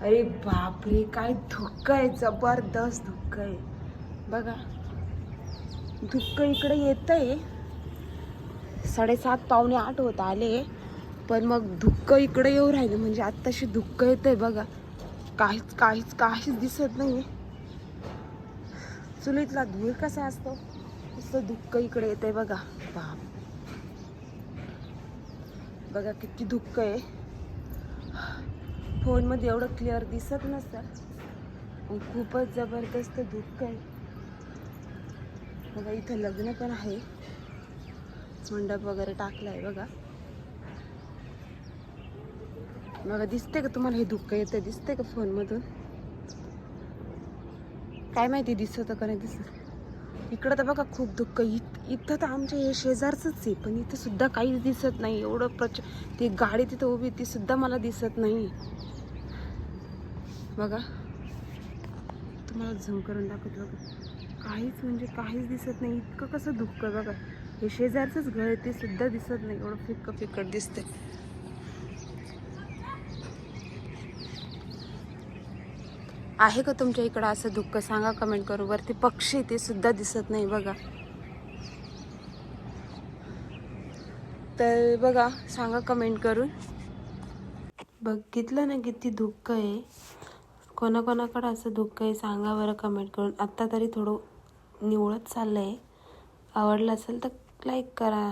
अरे बापरे काय धुक्क आहे जबरदस्त धुक्क आहे. बघा धुक्क इकडे येत आहे साडेसात पावणे आठ होत आले पण मग धुक्क इकडे येऊ राहिले म्हणजे आत्ताशी धुक्क येत आहे बघा. काहीच काहीच काहीच दिसत नाही चुलीतला धूळ कसा असतो? नुसतं धुक्क इकडे येत आहे बघा. बाप. बघा किती धुक्क आहे. फोनमध्ये एवढं क्लिअर दिसत नसतं. खूपच जबरदस्त दुःख आहे. बघा इथं लग्न पण आहे. मंडप वगैरे टाकला आहे बघा. बघा दिसते का तुम्हाला हे दुःख? येतं दिसते का फोनमधून? काय माहिती दिसतं का नाही दिसत? इकडं तर बघा खूप दुःख इत इथं तर आमच्या हे शेजारचंच आहे पण इथं सुद्धा काहीच दिसत नाही. एवढं प्रच ती गाडी तिथं उभी ती सुद्धा मला दिसत नाही. बघा. तुम्हाला झूम करून दाखवतो बघा. काहीच म्हणजे काहीच दिसत नाही. इतकं कसं दुःख बघा. हे शेजारचंच घर ते सुद्धा दिसत नाही. एवढं फिक्क फिक्कट दिसते आहे का तुमच्या इकडं असं दुःख सांगा कमेंट करू. वरती पक्षी ते सुद्धा दिसत नाही बघा. तर बघा सांगा कमेंट करून. बघितलं ना किती दुःख आहे. कोणाकोणाकडं असं दुःख आहे सांगा बरं कमेंट करून. आत्ता तरी थोडं निवळत चाललं आहे आवडलं असेल तर लाईक करा.